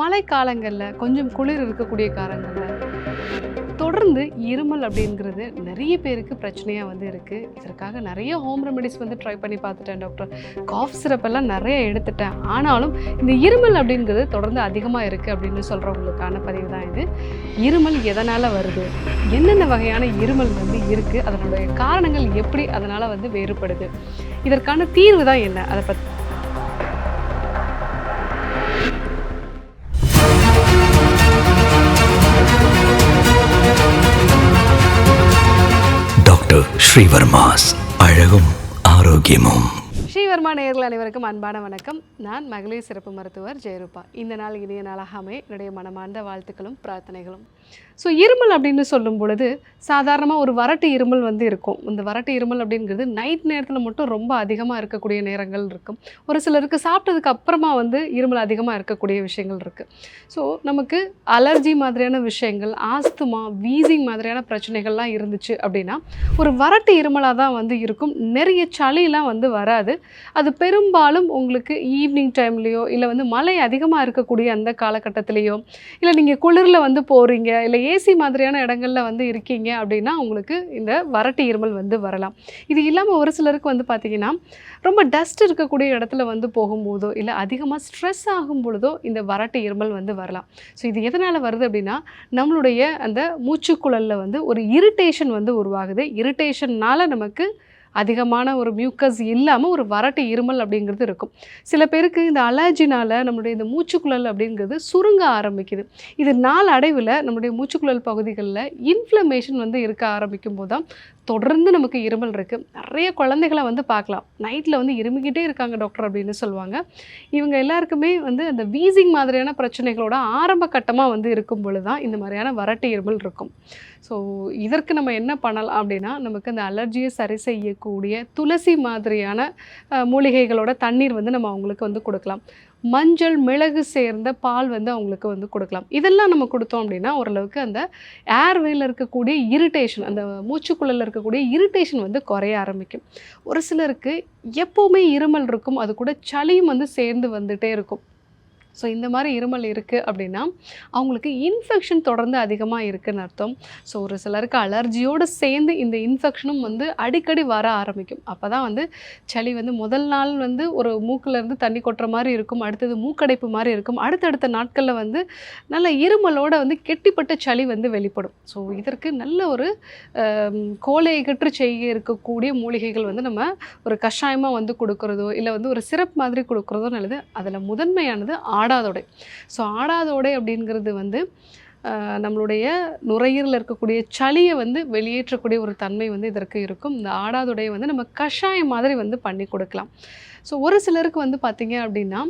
மழை காலங்களில் கொஞ்சம் குளிர் இருக்கக்கூடிய காலங்களில் தொடர்ந்து இருமல் அப்படிங்கிறது நிறைய பேருக்கு பிரச்சனையாக வந்து இருக்குது இதற்காக நிறைய ஹோம் ரெமெடிஸ் வந்து ட்ரை பண்ணி பார்த்துட்டேன் டாக்டர் காஃப் சிரப்பெல்லாம் நிறைய எடுத்துட்டேன். ஆனாலும் இந்த இருமல் அப்படிங்கிறது தொடர்ந்து அதிகமாக இருக்குது அப்படின்னு சொல்கிறவங்களுக்கான பதிவு தான் இது. இருமல் எதனால் வருது? என்னென்ன வகையான இருமல் வந்து இருக்குது அதனுடைய காரணங்கள் எப்படி அதனால் வந்து வேறுபடுது? இதற்கான தீர்வு தான் என்ன? அதை பற்றி ஸ்ரீவர்மாஸ் அழகும் ஆரோக்கியமும். ஸ்ரீவர்மா நேர்கள் அனைவருக்கும் அன்பான வணக்கம். நான் மகளிர் சிறப்பு மருத்துவர் ஜெயரூபா. இந்த நாள் இனிய நாளாகாமே என்னுடைய மனமார்ந்த வாழ்த்துக்களும் பிரார்த்தனைகளும். ஸோ இருமல் அப்படின்னு சொல்லும் பொழுது சாதாரணமாக ஒரு வறட்டு இருமல் வந்து இருக்கும். இந்த வறட்டு இருமல் அப்படிங்கிறது நைட் நேரத்தில் மட்டும் ரொம்ப அதிகமாக இருக்கக்கூடிய நேரங்கள் இருக்கும். ஒரு சிலருக்கு சாப்பிட்டதுக்கு அப்புறமா வந்து இருமல் அதிகமாக இருக்கக்கூடிய விஷயங்கள் இருக்குது ஸோ நமக்கு அலர்ஜி மாதிரியான விஷயங்கள் ஆஸ்துமா வீசிங் மாதிரியான பிரச்சனைகள்லாம் இருந்துச்சு அப்படின்னா ஒரு வறட்டு இருமலாக தான் வந்து இருக்கும். நிறைய சளிலாம் வந்து வராது. அது பெரும்பாலும் உங்களுக்கு ஈவினிங் டைம்லேயோ இல்லை வந்து மழை அதிகமாக இருக்கக்கூடிய அந்த காலகட்டத்திலேயோ இல்லை நீங்கள் குளிரில் வந்து போகிறீங்க இல்லை ஏசி மாதிரியான இடங்கள்ல வந்து இருக்கீங்க அப்படின்னா உங்களுக்கு இந்த வறட்டு இருமல் வந்து வரலாம். இது இல்லாமல் ஒரு சிலருக்கு வந்து பார்த்தீங்கன்னா ரொம்ப டஸ்ட் இருக்கக்கூடிய இடத்துல வந்து போகும்போதோ இல்லை அதிகமாக ஸ்ட்ரெஸ் ஆகும் பொழுதோ இந்த வறட்டு இருமல் வந்து வரலாம். ஸோ இது எதனால் வருது அப்படின்னா நம்மளுடைய அந்த மூச்சுக்குழலில் வந்து ஒரு இரிட்டேஷன் வந்து உருவாகுது. இரிட்டேஷன்னால் நமக்கு அதிகமான ஒரு மியூக்கஸ் இல்லாமல் ஒரு வறட்டு இருமல் அப்படிங்கிறது இருக்கும். சில பேருக்கு இந்த அலர்ஜினால் நம்மளுடைய இந்த மூச்சுக்குழல் அப்படிங்கிறது சுருங்க ஆரம்பிக்குது. இது நாள் அடைவில் நம்மளுடைய மூச்சுக்குழல் பகுதிகளில் இன்ஃப்ளமேஷன் வந்து இருக்க ஆரம்பிக்கும் போது தான் தொடர்ந்து நமக்கு இருமல் இருக்குது நிறைய குழந்தைகளை வந்து பார்க்கலாம். நைட்டில் வந்து இருமிக்கிட்டே இருக்காங்க டாக்டர் அப்படின்னு சொல்லுவாங்க. இவங்க எல்லாருக்குமே வந்து அந்த வீசிங் மாதிரியான பிரச்சனைகளோட ஆரம்ப கட்டமாக வந்து இருக்கும் பொழுது தான் இந்த மாதிரியான வறட்டு இருமல் இருக்கும். ஸோ இதற்கு நம்ம என்ன பண்ணலாம் அப்படின்னா நமக்கு அந்த அலர்ஜியை சரி செய்ய இருக்கக்கூடிய துளசி மாதிரியான மூலிகைகளோட தண்ணீர் வந்து நம்ம அவங்களுக்கு வந்து கொடுக்கலாம். மஞ்சள் மிளகு சேர்ந்த பால் வந்து அவங்களுக்கு வந்து கொடுக்கலாம். இதெல்லாம் நம்ம கொடுத்தோம் அப்படின்னா ஓரளவுக்கு அந்த ஏர்வேயில் இருக்கக்கூடிய இரிட்டேஷன் அந்த மூச்சுக்குள்ளில் இருக்கக்கூடிய இரிட்டேஷன் வந்து குறைய ஆரம்பிக்கும். ஒரு சிலருக்கு எப்போவுமே இருமல் இருக்கும் அது கூட சளியும் வந்து சேர்ந்து வந்துகிட்டே இருக்கும். ஸோ இந்த மாதிரி இருமல் இருக்குது அப்படின்னா அவங்களுக்கு இன்ஃபெக்ஷன் தொடர்ந்து அதிகமாக இருக்குன்னு அர்த்தம். ஸோ ஒரு சிலருக்கு அலர்ஜியோடு சேர்ந்து இந்த இன்ஃபெக்ஷனும் வந்து அடிக்கடி வர ஆரம்பிக்கும். அப்போ தான் வந்து சளி வந்து முதல் நாள் வந்து ஒரு மூக்கிலேருந்து தண்ணி கொட்டுற மாதிரி இருக்கும் அடுத்தது மூக்கடைப்பு மாதிரி இருக்கும் அடுத்தடுத்த நாட்களில் வந்து நல்ல இருமலோட வந்து கெட்டிப்பட்ட சளி வந்து வெளிப்படும். ஸோ இதற்கு நல்ல ஒரு ஆம், கோலை கற்று செய்ய இருக்கக்கூடிய மூலிகைகள் வந்து நம்ம ஒரு கஷாயமாக வந்து கொடுக்குறதோ இல்லை வந்து ஒரு சிரப் மாதிரி கொடுக்குறதோ நல்லது. அதில் முதன்மையானது ஆடாதோடை. ஸோ ஆடாதோடை அப்படிங்கிறது வந்து நம்மளுடைய நுரையீரலில் இருக்கக்கூடிய சளியை வந்து வெளியேற்றக்கூடிய ஒரு தன்மை வந்து இதற்கு இருக்கும். இந்த ஆடாதொடையை வந்து நம்ம கஷாயம் மாதிரி வந்து பண்ணி கொடுக்கலாம். ஸோ ஒரு சிலருக்கு வந்து பார்த்திங்க அப்படின்னா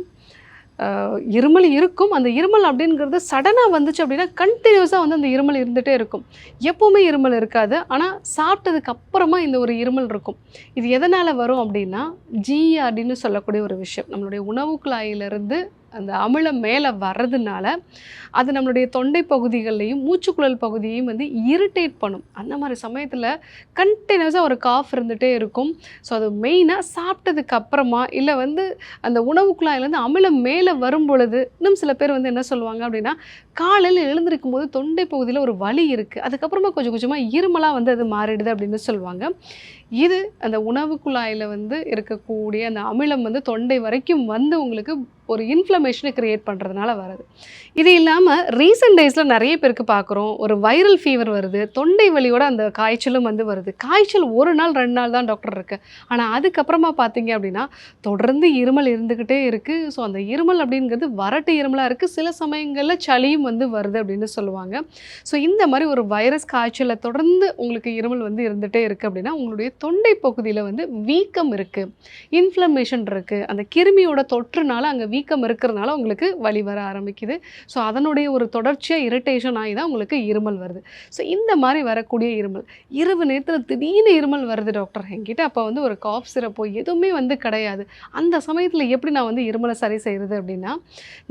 இருமல் இருக்கும். அந்த இருமல் அப்படிங்கிறது சடனாக வந்துச்சு அப்படின்னா கண்டினியூஸாக வந்து அந்த இருமல் இருந்துகிட்டே இருக்கும். எப்போவுமே இருமல் இருக்காது. ஆனால் சாப்பிட்டதுக்கு அப்புறமா இந்த ஒரு இருமல் இருக்கும். இது எதனால் வரும் அப்படின்னா ஜிஆர்டின்னு சொல்லக்கூடிய ஒரு விஷயம். நம்மளுடைய உணவு குழாயிலிருந்து அந்த அமிலம் மேலே வர்றதுனால அது நம்மளுடைய தொண்டை பகுதிகள்லையும் மூச்சுக்குழல் பகுதியையும் வந்து இரிட்டேட் பண்ணும். அந்த மாதிரி சமயத்தில் கண்டினியூஸாக ஒரு காஃப் இருந்துகிட்டே இருக்கும். ஸோ அது மெயினாக சாப்பிட்டதுக்கு அப்புறமா இல்லை வந்து அந்த உணவு குழாயிலேருந்து அமிலம் மேலே வரும் பொழுது இன்னும் சில பேர் வந்து என்ன சொல்லுவாங்க அப்படின்னா காலையில் எழுந்திருக்கும் போது தொண்டை பகுதியில் ஒரு வலி இருக்குது அதுக்கப்புறமா கொஞ்சம் கொஞ்சமாக இருமலாக வந்து அது மாறிடுது அப்படின்னு சொல்லுவாங்க. இது அந்த உணவு குழாயில் வந்து இருக்கக்கூடிய அந்த அமிலம் வந்து தொண்டை வரைக்கும் வந்து உங்களுக்கு ஒரு இன்ஃப்ளமேஷனை க்ரியேட் பண்ணுறதுனால வருது இது இல்லாமல் ரீசெண்ட் டேஸில் நிறைய பேருக்கு பார்க்குறோம் ஒரு வைரல் ஃபீவர் வருது தொண்டை வலியோட அந்த காய்ச்சலும் வந்து வருது. காய்ச்சல் ஒரு நாள் ரெண்டு நாள் தான் டாக்டர் இருக்குது ஆனால் அதுக்கப்புறமா பார்த்தீங்க அப்படின்னா தொடர்ந்து இருமல் இருந்துக்கிட்டே இருக்குது ஸோ அந்த இருமல் அப்படிங்கிறது வரட்டு இருமலாக இருக்குது சில சமயங்களில் சளியும் வந்து வருது அப்படின்னு சொல்லுவாங்க. ஸோ இந்த மாதிரி ஒரு வைரஸ் காய்ச்சலை தொடர்ந்து உங்களுக்கு இருமல் வந்து இருந்துகிட்டே இருக்குது அப்படின்னா உங்களுடைய தொண்டை பகுதியில் வந்து வீக்கம் இருக்குது இன்ஃப்ளமேஷன் இருக்குது அந்த கிருமியோட தொற்றுனால அங்கே வீக்கம் இருக்கிறதுனால உங்களுக்கு வலி வர ஆரம்பிக்குது. ஸோ அதனுடைய ஒரு தொடர்ச்சியாக இரிட்டேஷன் ஆகி தான் உங்களுக்கு இருமல் வருது. ஸோ இந்த மாதிரி வரக்கூடிய இருமல். இரவு நேரத்தில் திடீர்னு இருமல் வருது டாக்டர் என்கிட்ட. அப்போ வந்து ஒரு காஃப் சிறப்போ எதுவுமே வந்து கிடையாது. அந்த சமயத்தில் எப்படி நான் வந்து இருமலை சரி செய்கிறது அப்படின்னா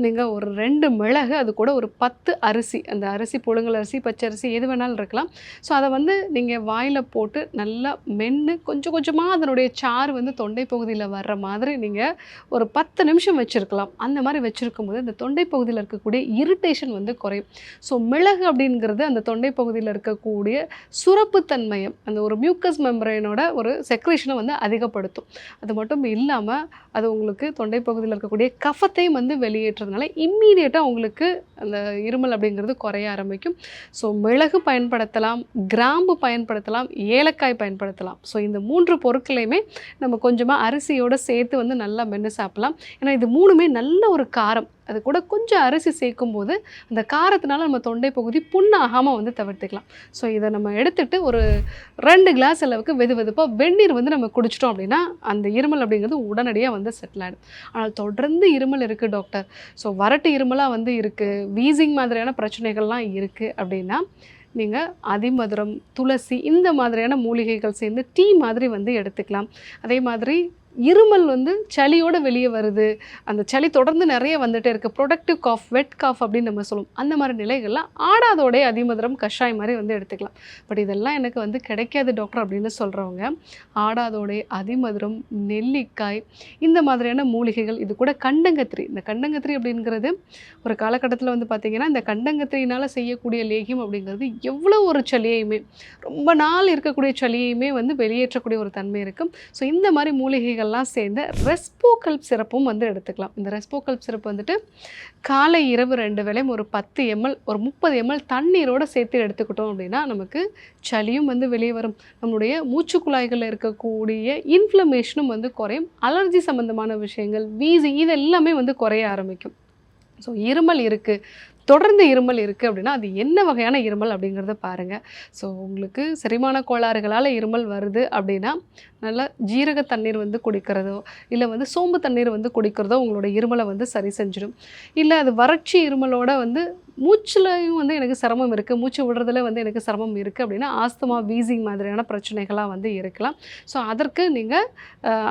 நீங்கள் ஒரு ரெண்டு மிளகு அது கூட ஒரு பத்து அரிசி அந்த அரிசி புழுங்கல் அரிசி பச்சரிசி எது வேணாலும் இருக்கலாம். ஸோ அதை வந்து நீங்கள் வாயில் போட்டு நல்லா மென்று கொஞ்சம் கொஞ்சமாக அதனுடைய சாறு வந்து தொண்டை பகுதியில் வர்ற மாதிரி நீங்கள் ஒரு பத்து நிமிஷம் வச்சுருக்கலாம். வச்சுருக்கலாம் அந்த மாதிரி வச்சுருக்கும் போது இந்த தொண்டை பகுதியில் இருக்கக்கூடிய இரிட்டேஷன் வந்து குறையும். ஸோ மிளகு அப்படிங்கிறது அந்த தொண்டை பகுதியில் இருக்கக்கூடிய சுரப்புத்தன்மையை அந்த ஒரு மியூக்கஸ் மெம்பரைனோட ஒரு செக்ரேஷனை வந்து அதிகப்படுத்தும். அது மட்டும் இல்லாமல் அது உங்களுக்கு தொண்டை பகுதியில் இருக்கக்கூடிய கஃபத்தையும் வந்து வெளியேற்றுறதுனால இம்மீடியட்டாக உங்களுக்கு அந்த இருமல் அப்படிங்கிறது குறைய ஆரம்பிக்கும். ஸோ மிளகு பயன்படுத்தலாம் கிராம்பு பயன்படுத்தலாம் ஏலக்காய் பயன்படுத்தலாம். ஸோ இந்த மூன்று பொருட்களையுமே நம்ம கொஞ்சமாக அரிசியோடு சேர்த்து வந்து நல்லா மென்று சாப்பிடலாம். ஏன்னா இது மூணுமே நல்ல ஒரு காரம். அது கூட கொஞ்சம் அரிசி சேர்க்கும் போது அந்த காரத்தினால நம்ம தொண்டை பகுதி புண்ணாகாமல் வந்து தவிர்த்துக்கலாம். ஸோ இதை நம்ம எடுத்துட்டு ஒரு ரெண்டு கிளாஸ் அளவுக்கு வெது வெதுப்பாக வெந்நீர் வந்து நம்ம குடிச்சிட்டோம் அப்படின்னா அந்த இருமல் அப்படிங்கிறது உடனடியாக வந்து செட்டில் ஆகிடும் ஆனால் தொடர்ந்து இருமல் இருக்குது டாக்டர் ஸோ வரட்டு இருமலாக வந்து இருக்குது வீசிங் மாதிரியான பிரச்சனைகள்லாம் இருக்குது அப்படின்னா நீங்கள் அதிமதுரம் துளசி இந்த மாதிரியான மூலிகைகள் சேர்ந்து டீ மாதிரி வந்து எடுத்துக்கலாம். அதே மாதிரி இருமல் வந்து சளியோட வெளியே வருது. அந்த சளி தொடர்ந்து நிறைய வந்துட்டே இருக்குது ப்ரொடக்டிவ் காஃப் வெட் காஃப் அப்படின்னு நம்ம சொல்லுவோம். அந்த மாதிரி நிலைகள்லாம் ஆடாதோடைய அதிமதுரம் கஷாயம் மாதிரி வந்து எடுத்துக்கலாம். பட் இதெல்லாம் எனக்கு வந்து கிடைக்காது டாக்டர் அப்படின்னு சொல்கிறவங்க ஆடாதோடைய அதிமதுரம் நெல்லிக்காய் இந்த மாதிரியான மூலிகைகள் இது கூட கண்டங்கத்திரி. இந்த கண்டங்கத்திரி அப்படிங்கிறது ஒரு காலகட்டத்தில் வந்து பார்த்திங்கன்னா இந்த கண்டங்கத்திரினால் செய்யக்கூடிய லேகியம் அப்படிங்கிறது எவ்வளோ ஒரு சளியையுமே ரொம்ப நாள் இருக்கக்கூடிய சளியையுமே வந்து வெளியேற்றக்கூடிய ஒரு தன்மை இருக்கும் ஸோ இந்த மாதிரி மூலிகைகள் மூலிகைகள்லாம் சேர்ந்த ரெஸ்போகல்ப் சிறப்பும் வந்து எடுத்துக்கலாம். இந்த ரெஸ்போகல்ப் சிறப்பு வந்துட்டு காலை இரவு ரெண்டு வேளையும் ஒரு பத்து எம்எல் ஒரு முப்பது எம்எல் தண்ணீரோடு சேர்த்து எடுத்துக்கிட்டோம் அப்படின்னா நமக்கு சளியும் வந்து வெளியே வரும். நம்மளுடைய மூச்சு குழாய்களில் இருக்கக்கூடிய இன்ஃப்ளமேஷனும் வந்து குறையும். அலர்ஜி சம்மந்தமான விஷயங்கள் வீசி இது எல்லாமே வந்து குறைய ஆரம்பிக்கும். ஸோ இருமல் இருக்குது தொடர்ந்து இருமல் இருக்குது அப்படின்னா அது என்ன வகையான இருமல் அப்படிங்கிறத பாருங்கள் ஸோ உங்களுக்கு செரிமான கோளாறுகளால் இருமல் வருது அப்படின்னா நல்லா ஜீரக தண்ணீர் வந்து குடிக்கிறதோ இல்லை வந்து சோம்பு தண்ணீர் வந்து குடிக்கிறதோ உங்களோட இருமலை வந்து சரி செஞ்சிடும். இல்லை அது வறட்சி இருமலோட வந்து மூச்சுலையும் வந்து எனக்கு சிரமம் இருக்குது மூச்சு விடுறதுல வந்து எனக்கு சிரமம் இருக்குது அப்படின்னா ஆஸ்துமா வீசிங் மாதிரியான பிரச்சனைகளாக வந்து இருக்கலாம். ஸோ அதற்கு நீங்கள்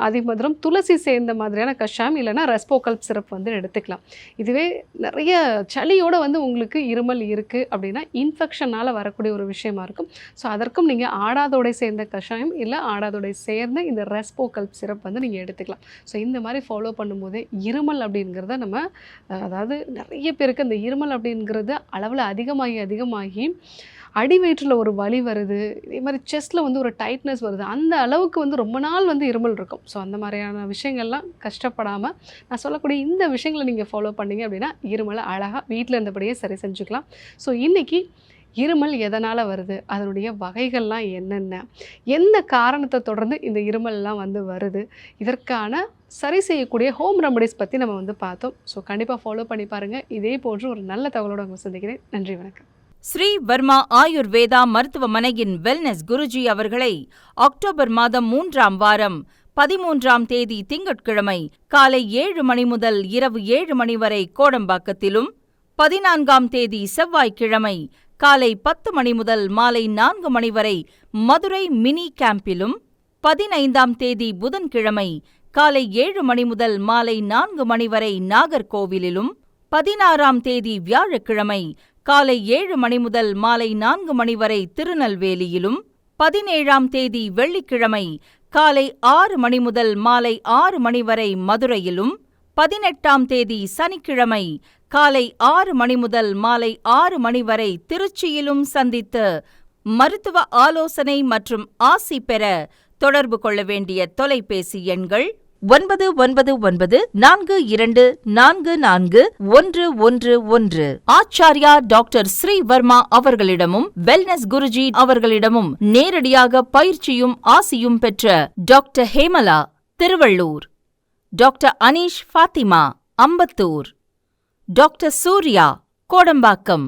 அதிமதுரம் துளசி சேர்ந்த மாதிரியான கஷாயம் இல்லைன்னா ரெஸ்போகல்ப் சிரப் வந்து எடுத்துக்கலாம். இதுவே நிறைய சளியோட வந்து உங்களுக்கு இருமல் இருக்குது அப்படின்னா இன்ஃபெக்ஷனால் வரக்கூடிய ஒரு விஷயமா இருக்கும். ஸோ அதற்கும் நீங்கள் ஆடாதோடை சேர்ந்த கஷாயம் இல்லை ஆடாதோடை சேர்ந்த இந்த ரெஸ்போகல்ப் சிரப் வந்து நீங்கள் எடுத்துக்கலாம். ஸோ இந்த மாதிரி ஃபாலோ பண்ணும்போது இருமல் அப்படிங்கிறத நம்ம அதாவது நிறைய பேருக்கு அந்த இருமல் அப்படிங்கிறது அளவில் அதிகமாகி அதிகமாகி அடி வயிற்றில் ஒரு வலி வருது. இதே மாதிரி செஸ்ட்டில் வந்து ஒரு டைட்னஸ் வருது. அந்த அளவுக்கு வந்து ரொம்ப நாள் வந்து இருமல் இருக்கும். ஸோ அந்த மாதிரியான விஷயங்கள்லாம் கஷ்டப்படாமல் நான் சொல்லக்கூடிய இந்த விஷயங்களை நீங்கள் ஃபாலோ பண்ணீங்க அப்படின்னா இருமலை அழகாக வீட்டில் இருந்தபடியே சரி செஞ்சுக்கலாம். ஸோ இன்றைக்கி இருமல் எதனால் வருது? அதனுடைய வகைகள்லாம் என்னென்ன? எந்த காரணத்தை தொடர்ந்து இந்த இருமல்லாம் வந்து வருது? இதற்கான சரி செய்யக்கூடிய ஹோம் ரெமடிஸ் பற்றி நம்ம வந்து பார்த்தோம். ஸோ கண்டிப்பாக ஃபாலோ பண்ணி பாருங்கள் இதே போன்று ஒரு நல்ல தகவலோடு உங்களை சந்திக்கிறேன். நன்றி வணக்கம். ஸ்ரீ வர்மா ஆயுர்வேதா மருத்துவமனையின் வெல்னஸ் குருஜி அவர்களை அக்டோபர் மாதம் மூன்றாம் வாரம் பதிமூன்றாம் தேதி திங்கட்கிழமை காலை ஏழு மணி முதல் இரவு ஏழு மணி வரை கோடம்பாக்கத்திலும் பதினான்காம் தேதி செவ்வாய்க்கிழமை காலை பத்து மணி முதல் மாலை நான்கு மணி வரை மதுரை மினி கேம்பிலும் பதினைந்தாம் தேதி புதன்கிழமை காலை ஏழு மணி முதல் மாலை நான்கு மணி வரை நாகர்கோவிலிலும் பதினாறாம் தேதி வியாழக்கிழமை காலை ஏழு மணி முதல் மாலை நான்கு மணி வரை திருநெல்வேலியிலும் பதினேழாம் தேதி வெள்ளிக்கிழமை காலை ஆறு மணி முதல் மாலை ஆறு மணி வரை மதுரையிலும் பதினெட்டாம் தேதி சனிக்கிழமை காலை ஆறு மணி முதல் மாலை ஆறு மணி வரை திருச்சியிலும் சந்தித்து மருத்துவ ஆலோசனை மற்றும் ஆசி பெற தொடர்பு கொள்ள வேண்டிய தொலைபேசி எண்கள் ஒன்பது ஒன்பது ஒன்பது நான்கு இரண்டு நான்கு நான்கு ஒன்று ஒன்று ஒன்று. ஆச்சாரியா டாக்டர் ஸ்ரீவர்மா அவர்களிடமும் வெல்னஸ் குருஜி அவர்களிடமும் நேரடியாக பயிற்சியும் ஆசியும் பெற்ற doctor Hemala Tiruvallur. Doctor Aneesh Fathima Ambattur doctor Surya Kodambakkam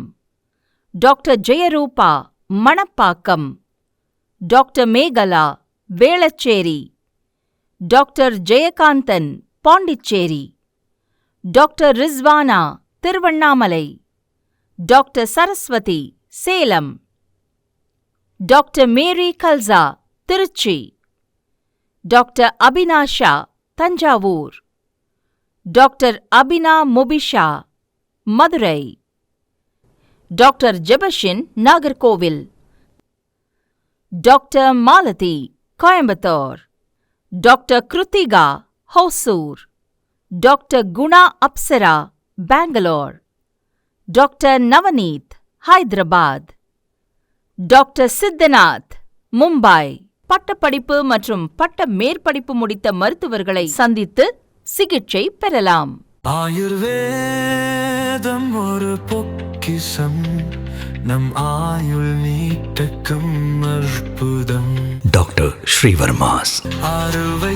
doctor Jayarooba Manapakkam doctor Megala Velachery doctor Jayakanthan Pondicherry doctor Rizwana Tiruvannamalai doctor Saraswathi Salem doctor Mary Kalsa Trichy doctor Abinasha Thanjavur doctor Abina Mubisha Madurai doctor Jebashin Nagercoil doctor Malathi Coimbatore doctor Krithika Hosur doctor Guna Apsara Bangalore doctor Navneeth Hyderabad doctor Siddhanath Mumbai பட்டப்படிப்பு மற்றும் பட்ட மேற்படிப்பு முடித்த மருத்துவர்களை சந்தித்து சிகிச்சை பெறலாம். ஆயுர்வேதம் ஒரு பொக்கிஷம். நம் ஆயுள் நீட்டக்கும் அற்புதம். டாக்டர் ஸ்ரீவர்மாஸ். அறுவை